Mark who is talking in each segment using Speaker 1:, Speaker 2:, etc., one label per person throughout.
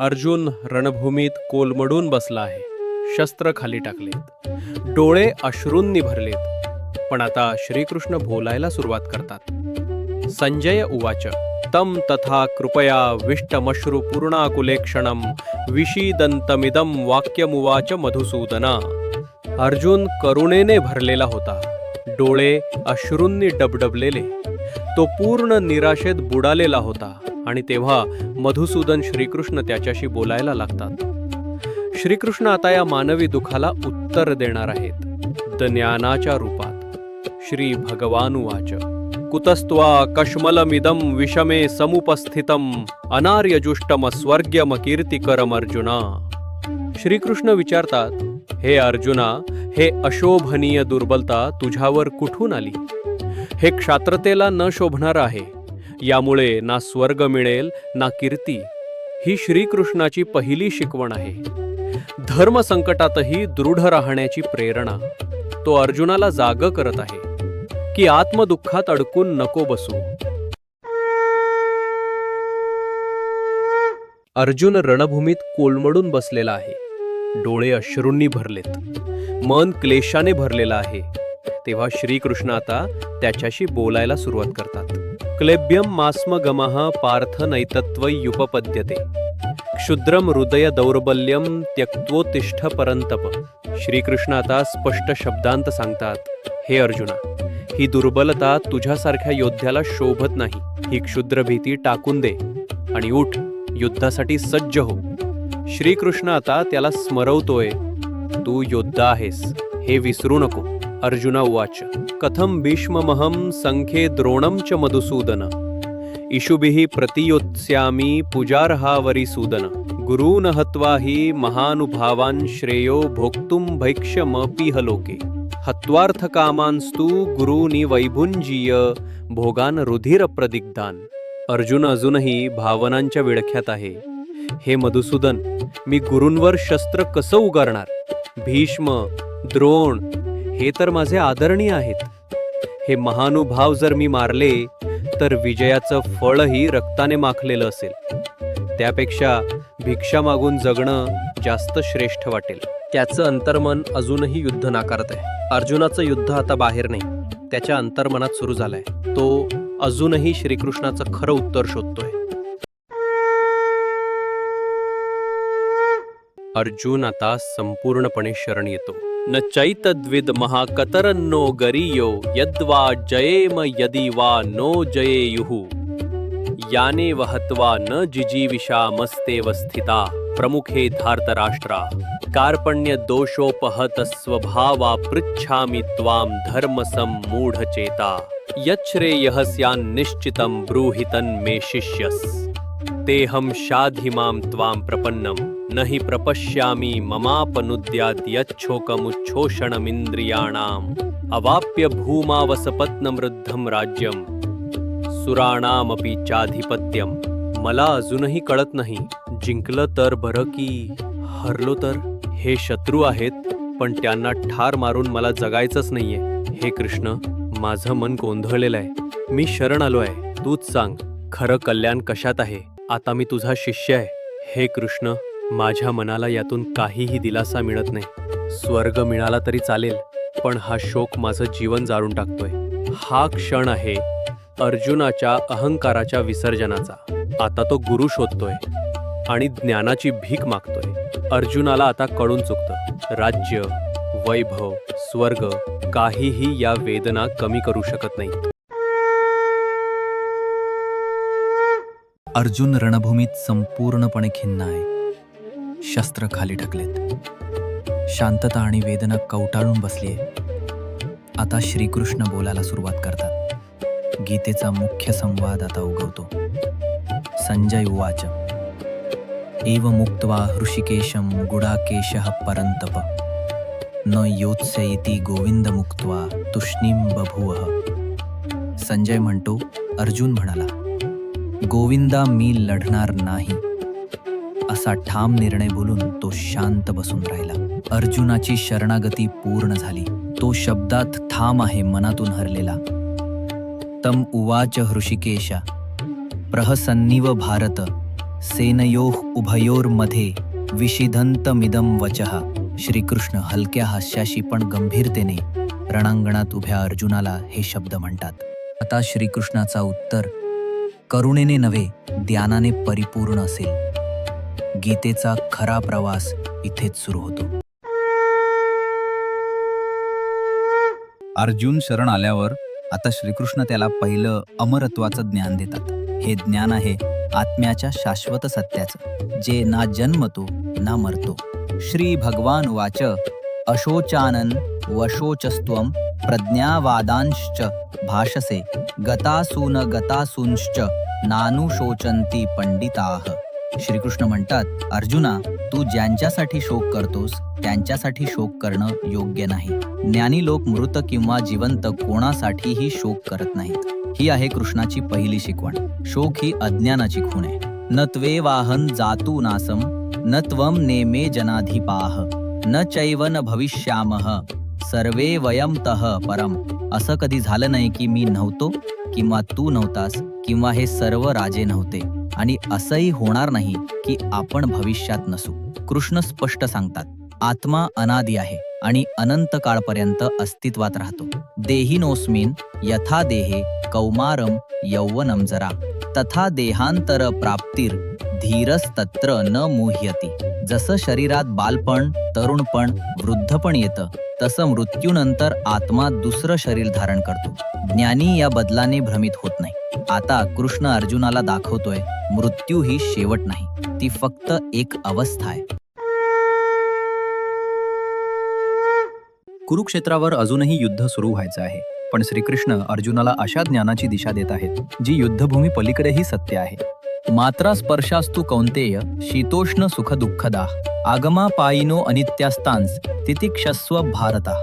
Speaker 1: अर्जुन रणभूमीत कोलमडून बसला आहे. शस्त्र खाली टाकलेत. डोळे अश्रूंनी भरलेत. पण आता श्रीकृष्ण बोलायला सुरुवात करतात. संजय उवाच तम तथा कृपया विष्टमश्रु पूर्णाकुलेक्षणम विषीदंतमिदम वाक्यमुवाच मधुसूदना अर्जुन करुणेने भरलेला होता. डोळे अश्रूंनी डबडबलेले. तो पूर्ण निराशेत बुडालेला होता आणि तेव्हा मधुसूदन श्रीकृष्ण त्याच्याशी बोलायला लागतात. श्रीकृष्ण आता या मानवी दुखाला उत्तर देणार आहेत. ज्ञानाच्या रूपात. श्री भगवानुवाच. कुतस्त्वा कश्मलमिदम विषमे समुपस्थितम अनार्यजुष्टम स्वर्ग्यम कीर्तिकरम अर्जुना श्रीकृष्ण विचारतात हे अर्जुना हे अशोभनीय दुर्बलता तुझ्यावर कुठून आली? हे क्षात्रतेला न शोभणार आहे. यामुळे ना स्वर्ग मिळेल ना कीर्ती. ही श्रीकृष्णाची पहिली शिकवण आहे. धर्म संकटातही दृढ राहण्याची प्रेरणा. तो अर्जुनाला जाग करत आहे. की आत्मदुःखात अडकून नको बसू. अर्जुन रणभूमीत कोलमडून बसलेला आहे. डोळे अश्रूंनी भरलेत. मन क्लेशाने भरलेलं आहे. तेव्हा श्रीकृष्ण आता त्याच्याशी बोलायला सुरुवात करतात. क्लेब्यम मास्म गमः पार्थ नैतत्वयुपपद्यते क्षुद्रम हृदय दौर्बल्यम त्यक्त्वोतिष्ठ परंतप श्रीकृष्ण आता स्पष्ट शब्दांत सांगतात हे अर्जुना ही दुर्बलता तुझ्यासारख्या योद्ध्याला शोभत नाही. ही क्षुद्र भीती टाकून दे आणि उठ युद्धासाठी सज्ज हो. श्रीकृष्ण आता त्याला स्मरवतोय तू योद्धा आहेस हे विसरू नको. अर्जुना उवाच। कथम भीष्ममहं संख्ये द्रोणं च मधुसूदन। इषुभिः प्रतियोत्स्यामि पूजार्हावरी सूदन। गुरून् हत्वा हि महानुभावान् श्रेयो भोक्तुं भैक्ष्यमपि लोके। हत्वार्थकामांस्तु गुरूनि वैभुञ्जीय भोगान रुधिरप्रदिग्धान। अर्जुन अजूनही भावनांच्या विळख्यात आहे। हे मधुसूदन मी गुरूंवर शस्त्र कसं उगारणार? भीष्म द्रोण हे तर माझे आदरणीय आहेत. हे महानुभाव जर मी मारले तर विजयाचं फळही रक्ताने माखलेलं असेल. त्यापेक्षा भिक्षा मागून जगणं जास्त श्रेष्ठ वाटेल. त्याचं अंतर्मन अजूनही युद्ध नाकारत आहे अर्जुनाचं युद्ध आता बाहेर नाही. त्याच्या अंतर्मनात सुरू झालंय. तो अजूनही श्रीकृष्णाचं खरं उत्तर शोधतोय. अर्जुन आता संपूर्णपणे शरण येतो. न चैतद्विद् महाकतरन्नो गरीयो यद्वा जयेम यदि वा नो जयेयुः। याने वहत्वा न जिजीविषामस्तेव स्थिता प्रमुखे धार्तराष्ट्रा। कार्पण्यदोषोपहतस्वभावा पृच्छामि त्वां धर्मसम्मूढचेता। यच्छ्रेयःस्यान्निश्चितं ब्रूहि मे शिष्यस्। तेऽहं शाधि मां त्वां प्रपन्नम्। न हि ममापनुद्यात यच्छोकमुच्छोषणमिंद्रियाणाम् अवाप्य भूमावसपत्नमृद्धं राज्यं सुराणामपि चाधिपत्यम। मला अजूनही कळत नाही। जिंकलं तर बरं की हरलो तर? हे शत्रू आहेत पण त्यांना ठार मारून मला जगायचंच नाहीये। हे कृष्ण माझं मन गोंधळलेलं आहे। मी शरण आलो आहे। तूच सांग खरं कल्याण कशात आहे? आता मी तुझा शिष्य आहे। हे कृष्ण माझ्या मनाला यातून काहीही दिलासा मिळत नाही. स्वर्ग मिळाला तरी चालेल पण हा शोक माझं जीवन जाळून टाकतोय. हा क्षण आहे अर्जुनाच्या अहंकाराच्या विसर्जनाचा. आता तो गुरु शोधतोय आणि ज्ञानाची भीक मागतोय. अर्जुनाला आता कळून चुकतं. राज्य वैभव स्वर्ग काहीही या वेदना कमी करू शकत नाही.
Speaker 2: अर्जुन रणभूमीत संपूर्णपणे खिन्न आहे. शस्त्र खाली ढकलेत. शांतता आणि वेदना कवटाळून बसलीये. आता श्रीकृष्ण बोलायला सुरुवात करतात. गीतेचा मुख्य संवाद आता उगवतो. संजय उवाच एव मुक्त्वा हृषिकेशम गुडाकेश परंतप न योत्स्य इति गोविंद मुक्त्वा तुष्णीम बभुव। संजय म्हणतो अर्जुन म्हणाला गोविंदा मी लढणार नाही असा ठाम निर्णय बोलून तो शांत बसून राहिला. अर्जुनाची शरणागती पूर्ण झाली. तो शब्दात ठाम आहे मनातून हरलेला. तम उवाच हृषिकेशा. प्रहसन्निव भारत. सेनयोः उभयोर्मध्ये विशिधंतमिदम वचः. श्रीकृष्ण हलक्या हास्याशी पण गंभीरतेने रणांगणात उभ्या अर्जुनाला हे शब्द म्हणतात. आता श्रीकृष्णाचा उत्तर करुणेने नव्हे ध्यानाने परिपूर्ण असेल. गीतेचा खरा प्रवास इथेच सुरू होतो. अर्जुन शरण आल्यावर आता श्रीकृष्ण त्याला पहिलं अमरत्वाचं ज्ञान देतात. हे ज्ञान आहे आत्म्याच्या शाश्वत सत्याचं. जे ना जन्मतो ना मरतो. श्री भगवान वाच अशोचानन वशोचस्त्वम प्रज्ञावादांश्च भाषसे गतासून गतासूंश्च नानुशोचंती पंडिताः। श्रीकृष्ण म्हणतात अर्जुना तू ज्यांच्यासाठी शोक करतोस त्यांच्यासाठी शोक करणं योग्य नाही. ज्ञानी लोक मृत किंवा जिवंत कोणासाठीही शोक करत नाहीत. ही आहे कृष्णाची पहिली शिकवण. शोक ही अज्ञानाची खूण आहे. न त्वे वाहन जातू नासम न त्वम नेमे जनाधिपाह न चैव न भविष्यामः सर्वे वयम तह परम. असं कधी झालं नाही की मी नव्हतो किंवा तू नव्हतास किंवा हे सर्व राजे नव्हते. आणि असंही होणार नाही की आपण भविष्यात नसू. कृष्ण स्पष्ट सांगतात आत्मा अनादी आहे आणि अनंत काळपर्यंत अस्तित्वात राहतो. देहिनोस्मिन यथा देहे कौमारम यौवनम जरा. तथा देहांतर प्राप्तीर धीरस्तत्र न मुह्यती. जसं शरीरात बालपण तरुणपण वृद्धपण येतं तसं मृत्यूनंतर आत्मा दुसरं शरीर धारण करतो. ज्ञानी या बदलाने भ्रमित होत नाही. आता कृष्ण अर्जुनाला दाखवतोय मृत्यू ही शेवट नाही ती फक्त एक अवस्था आहे. कुरुक्षेत्रावर अजूनही युद्ध सुरू व्हायचं आहे पण श्रीकृष्ण अर्जुनाला अशा ज्ञानाची दिशा देत आहेत जी युद्धभूमी पलीकडेही सत्य आहे. मात्रा स्पर्शास्तु कौंतेय शीतोष्ण सुख दुःखदा आगमा पायिनो अनित्यास्तांस तितिक्षस्व भारता.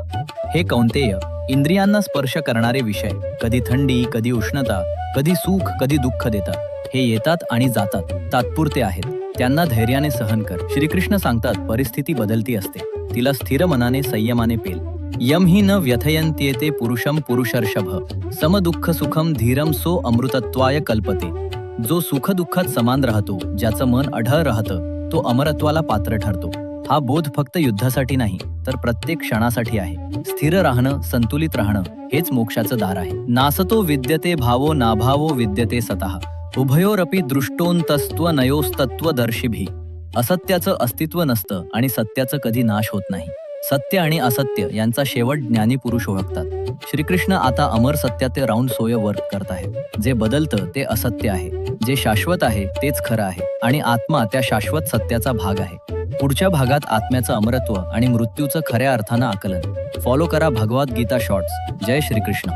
Speaker 2: हे कौंतेय इंद्रियांना स्पर्श करणारे विषय. कधी थंडी कधी उष्णता कधी सुख कधी दुःख देतात. हे येतात आणि जातात. तात्पुरते आहेत. त्यांना धैर्याने सहन कर. श्रीकृष्ण सांगतात परिस्थिती बदलती असते. तिला स्थिर मनाने संयमाने पेल. यम ही न व्यथयन्त्येते पुरुषम पुरुषर्षभ. समदुःख सुखम धीरम सो अमृतत्वाय कल्पते. जो सुख दुःखात समान राहतो ज्याचं मन अढळ राहतं तो अमरत्वाला पात्र ठरतो. हा बोध फक्त युद्धासाठी नाही तर प्रत्येक क्षणासाठी आहे. स्थिर राहणं संतुलित राहणं हेच मोक्षाचं दार आहे. नासतो विद्यते भावो नाभावो विद्यते सतः. उभयोरपी दृष्टोंतस्त्व नयोस्तत्वदर्शिभी असत्याचं अस्तित्व नसतं आणि सत्याचं कधी नाश होत नाही. सत्य आणि असत्य यांचा शेवट ज्ञानी पुरुष ओळखतात. श्रीकृष्ण आता अमर सत्याचे राऊंड सोय वर्क करत आहे जे बदलतं ते असत्य आहे. जे शाश्वत आहे तेच खरं आहे. आणि आत्मा त्या शाश्वत सत्याचा भाग आहे. पुढच्या भागात आत्म्याचं अमरत्व आणि मृत्यूचं खऱ्या अर्थानं आकलन. फॉलो करा भगवत गीता शॉर्ट्स जय श्रीकृष्ण.